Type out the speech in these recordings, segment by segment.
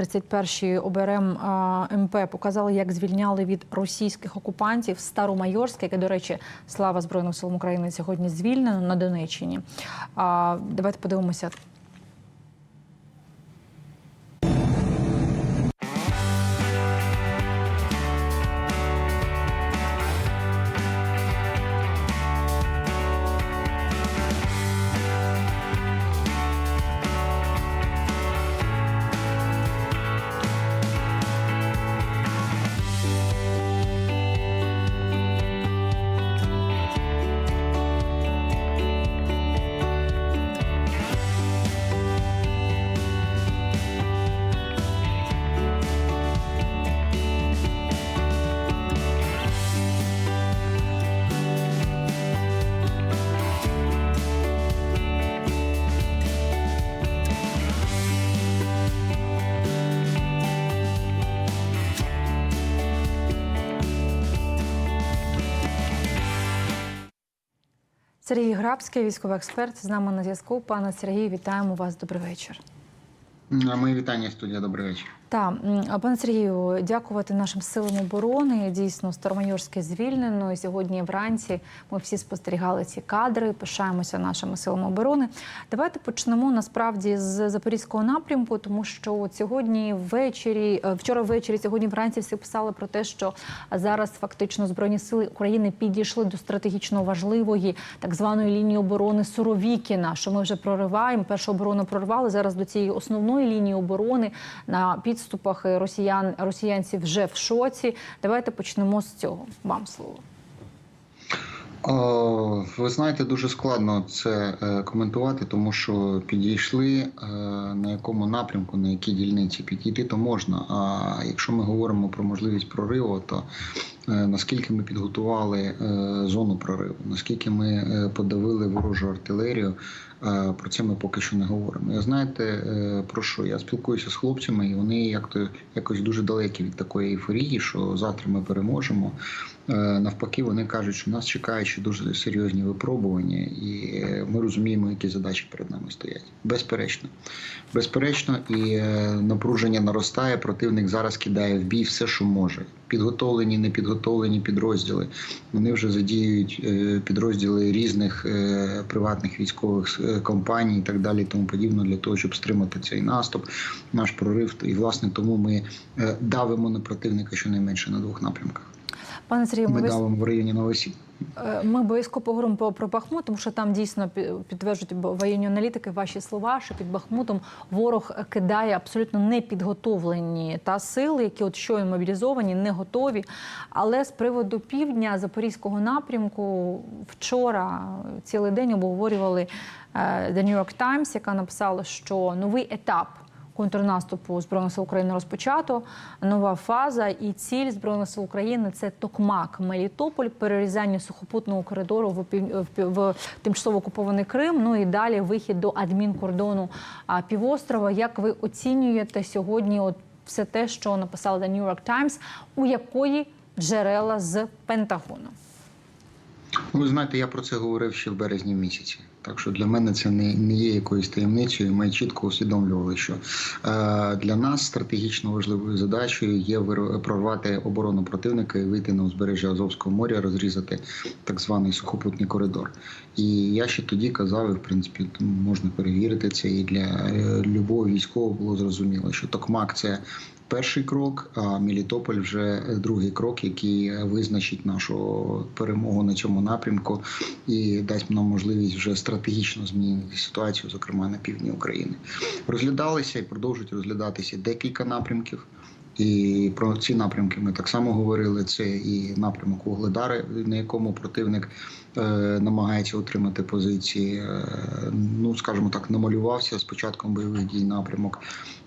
31-й ОБРМ МП показали, як звільняли від російських окупантів Старомайорське, яке, до речі, слава Збройним силам України сьогодні звільнено на Донеччині. Давайте подивимося. Сергій Грабський, військовий експерт, з нами на зв'язку. Пане Сергію, вітаємо вас. Добрий вечір. Мої вітання, студія. Добрий вечір. Так, м, пане Сергію, дякувати нашим силам оборони. Дійсно, Старомайорське звільнено. І сьогодні вранці ми всі спостерігали ці кадри. Пишаємося нашими силами оборони. Давайте почнемо насправді з запорізького напрямку, тому що сьогодні ввечері, е, вчора ввечері, сьогодні вранці всі писали про те, що зараз фактично збройні сили України підійшли до стратегічно важливої так званої лінії оборони Суровікіна, що ми вже прориваємо. Першу оборону прорвали зараз до цієї основної лінії оборони на підступах е, росіян росіянці вже в шоці. Давайте почнемо з цього. Вам слово. О, ви знаєте, дуже складно це е, коментувати, тому що підійшли е, на якому напрямку, на якій дільниці підійти, то можна. А якщо ми говоримо про можливість прориву, то е, наскільки ми підготували е, зону прориву, наскільки ми е, подавили ворожу артилерію, е, про це ми поки що не говоримо. Я знаєте, е, про що я спілкуюся з хлопцями, і вони як то якось дуже далекі від такої ейфорії, що завтра ми переможемо. Е, Навпаки, вони кажуть, що нас чекають ще дуже серйозні випробування, і е, ми розуміємо, які задачі перед нами стоять. Безперечно, безперечно, і е, напруження наростає. Противник зараз кидає в бій все, що може. Підготовлені, непідготовлені підрозділи. Вони вже задіюють е, підрозділи різних е, приватних військових е, компаній і так далі, тому подібно, для того, щоб стримати цей наступ, наш прорив. І власне тому ми давимо на противника щонайменше на двох напрямках. Пане Сергію, давимо в районі Новосіль. Е, Ми обов'язково поговоримо про, про Бахмут, тому що там дійсно підтверджують воєнні аналітики ваші слова, що під Бахмутом ворог кидає абсолютно непідготовлені та сили, які от щойно мобілізовані, не готові. Але з приводу півдня запорізького напрямку вчора цілий день обговорювали е, The New York Times, яка написала, що новий етап контрнаступу збройних сил України розпочато. Нова фаза і ціль збройних сил України це Токмак, Мелітополь, перерізання сухопутного коридору в, в, в тимчасово окупований Крим. Ну і далі вихід до адмінкордону півострова. Як ви оцінюєте сьогодні? От все те, що написала The New York Times, у якої джерела з Пентагону? Ну, Ви знаєте, я про це говорив ще в березні місяці. Так що для мене це не, не є якоюсь таємницею. Ми чітко усвідомлювали, що е, для нас стратегічно важливою задачею є прорвати оборону противника і вийти на узбережжя Азовського моря, розрізати так званий сухопутний коридор. І я ще тоді казав, і в принципі можна перевірити це. І для е, любого військового було зрозуміло, що Токмак це перший крок, а Мелітополь вже другий крок, який визначить нашу перемогу на цьому напрямку і дасть нам можливість вже стратегічно змінити ситуацію, зокрема на півдні України. Розглядалися і продовжують розглядатися декілька напрямків. І про ці напрямки ми так само говорили. Це і напрямок Вугледари, на якому противник е, намагається отримати позиції. Е, ну скажімо так, намалювався з початком бойових дій напрямок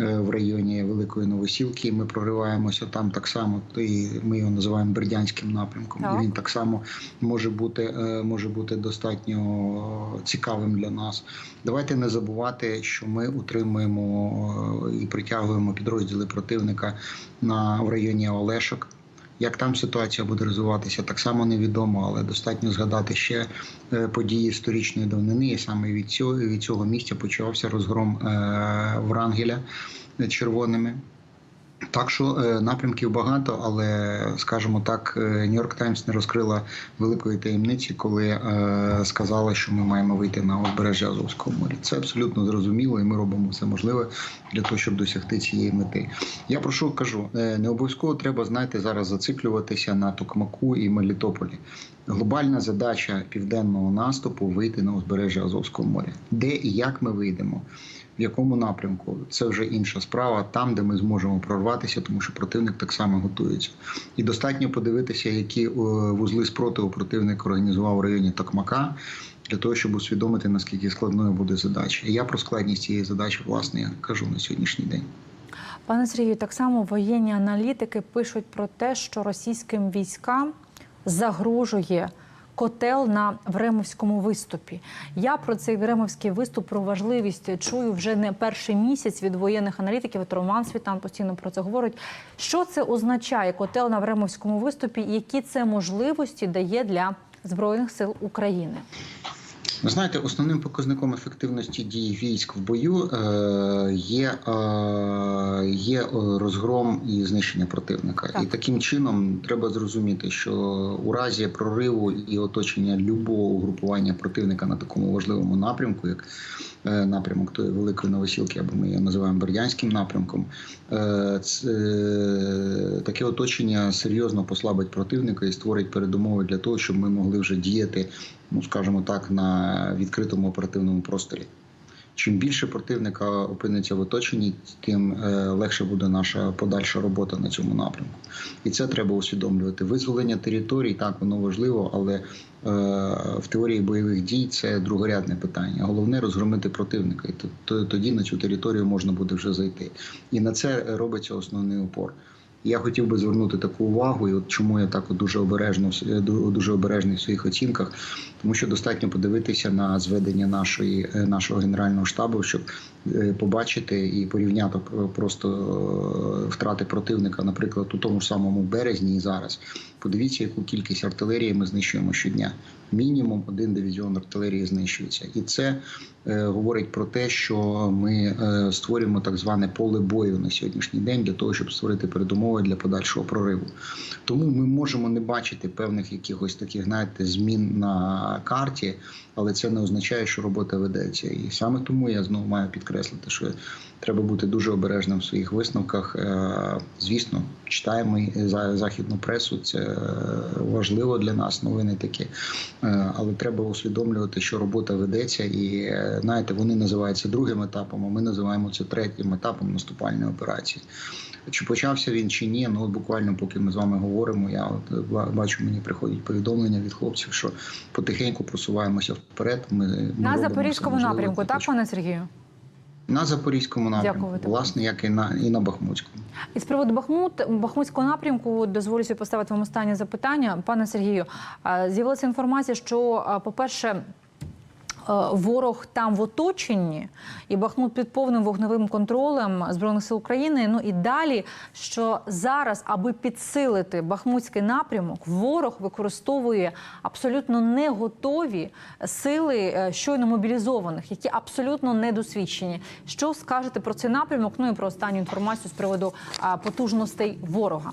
е, в районі Великої Новосілки. Ми прориваємося там так само. І ми його називаємо Бердянським напрямком. Так. І він так само може бути, е, може бути достатньо цікавим для нас. Давайте не забувати, що ми утримуємо е, і притягуємо підрозділи противника на в районі Олешок. Як там ситуація буде розвиватися, так само невідомо, але достатньо згадати ще е, події сторічної давнини. І саме від цього від цього місця почався розгром е, Врангеля червоними. Так що е, напрямків багато, але скажімо так, Нью-Йорк Таймс не розкрила великої таємниці, коли е, сказала, що ми маємо вийти на узбережжя Азовського моря. Це абсолютно зрозуміло, і ми робимо все можливе для того, щоб досягти цієї мети. Я про що кажу? Е, Не обов'язково треба знаєте, зараз зациклюватися на Токмаку і Мелітополі. Глобальна задача південного наступу вийти на узбережжя Азовського моря. Де і як ми вийдемо? В якому напрямку це вже інша справа, там, де ми зможемо прорватися, тому що противник так само готується. І достатньо подивитися, які е, вузли спротиву противник організував в районі Токмака, для того, щоб усвідомити наскільки складною буде задача. Я про складність цієї задачі власне кажу на сьогоднішній день. Пане Сергію, так само воєнні аналітики пишуть про те, що російським військам загрожує котел на Времовському виступі. Я про цей Времовський виступ про важливість чую вже не перший місяць від воєнних аналітиків. От Роман Світан постійно про це говорить. Що це означає котел на Времовському виступі? Які це можливості дає для збройних сил України? Ви знаєте, основним показником ефективності дій військ в бою е, є, е, є е, розгром і знищення противника. Так. І таким чином треба зрозуміти, що у разі прориву і оточення любого угрупування противника на такому важливому напрямку, як напрямок тої великої новосілки, або ми його називаємо Бердянським напрямком, це, таке оточення серйозно послабить противника і створить передумови для того, щоб ми могли вже діяти ну скажімо так, на відкритому оперативному просторі. Чим більше противника опиниться в оточенні, тим е, легше буде наша подальша робота на цьому напрямку. І це треба усвідомлювати. Визволення територій так воно важливо, але е, в теорії бойових дій це другорядне питання. Головне розгромити противника, і то- то- тоді на цю територію можна буде вже зайти. І на це робиться основний упор. Я хотів би звернути таку увагу, і от чому я так дуже обережно е, дуже обережний в своїх оцінках, тому що достатньо подивитися на зведення нашої е, нашого генерального штабу, щоб е, побачити і порівняти пр- просто втрати противника, наприклад, у тому ж самому березні і зараз. Подивіться, яку кількість артилерії ми знищуємо щодня. Мінімум один дивізіон артилерії знищується, і це е, говорить про те, що ми е, створюємо так зване поле бою на сьогоднішній день для того, щоб створити передумови для подальшого прориву. Тому ми можемо не бачити певних якихось таких, знаєте, змін на карті, але це не означає, що робота ведеться. І саме тому я знову маю підкреслити, що треба бути дуже обережним в своїх висновках. Е, Звісно, читаємо за- західну пресу. Це важливо для нас. Новини такі, Е, але треба усвідомлювати, що робота ведеться, і е, знаєте, вони називаються другим етапом. А ми називаємо це третім етапом наступальної операції. Чи почався він чи ні? Ну буквально, поки ми з вами говоримо, я от бачу, мені приходять повідомлення від хлопців, що потихеньку просуваємося вперед. Ми, ми На Запорізькому напрямку, так, пане Сергію? На запорізькому напрямку, Дякувати. власне, як і на і на Бахмутському. І з приводу Бахмут, Бахмутського напрямку дозволю собі поставити вам останнє запитання. Пане Сергію, з'явилася інформація, що, по-перше, е, Ворог там в оточенні, і Бахмут під повним вогневим контролем збройних сил України. Ну і далі, що зараз, аби підсилити Бахмутський напрямок, ворог використовує абсолютно не готові сили е, щойно мобілізованих, які абсолютно недосвідчені. Що скажете про цей напрямок? Ну і про останню інформацію з приводу потужностей ворога.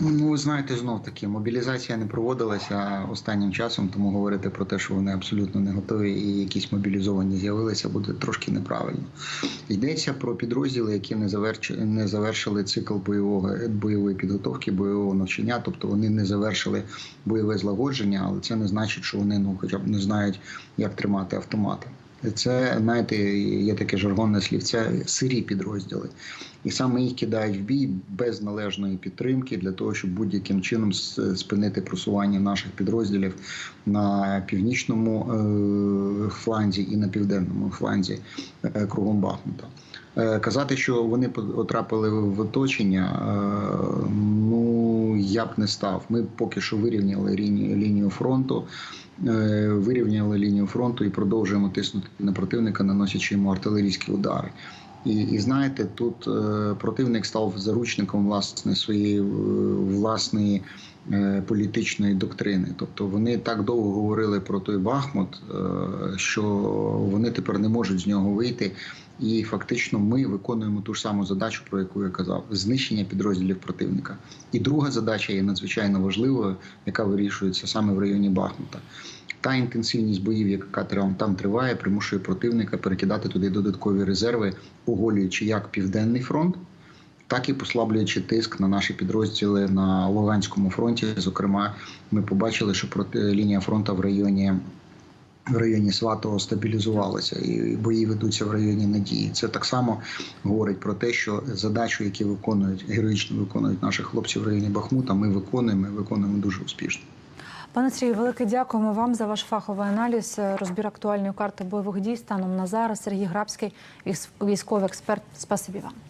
Ну, ви знаєте, знов таки мобілізація не проводилася останнім часом, тому говорити про те, що вони абсолютно не готові і якісь мобілізовані з'явилися, буде трошки неправильно. Йдеться про підрозділи, які не завершили, не завершили цикл бойового бойової підготовки, бойового навчання, тобто вони не завершили бойове злагодження, але це не значить, що вони ну, хоча б не знають, як тримати автомати. Це знаєте, є таке жаргонне слівце сирі підрозділи, і саме їх кидають в бій без належної підтримки для того, щоб будь-яким чином спинити просування наших підрозділів на північному е, фланзі і на південному фланзі е, кругом Бахмута. Е, Казати, що вони потрапили в оточення, ну я б не став. Ми поки що вирівняли лінію, фронту, е, вирівняли лінію фронту і продовжуємо тиснути на противника, наносячи йому артилерійські удари. І, і знаєте, тут е, противник став заручником власне своєї е, власної е, політичної доктрини. Тобто вони так довго говорили про той Бахмут, е, що вони тепер не можуть з нього вийти І фактично ми виконуємо ту ж саму задачу, про яку я казав: знищення підрозділів противника. І друга задача є надзвичайно важливою, яка вирішується саме в районі Бахмута. Та інтенсивність боїв, яка там- триває, примушує противника перекидати туди додаткові резерви, оголюючи як південний фронт, так і послаблюючи тиск на наші підрозділи на Луганському фронті. Зокрема, ми побачили, що проти лінія фронту в районі. В районі Сватого стабілізувалася і бої ведуться в районі Надії. Це так само говорить про те, що задачу, які виконують героїчно виконують наші хлопці в районі Бахмута, ми виконуємо і виконуємо дуже успішно. Пане Сергію, велике дякуємо вам за ваш фаховий аналіз, розбір актуальної карти бойових дій станом на зараз. Сергій Грабський, військовий експерт. Спасибі вам.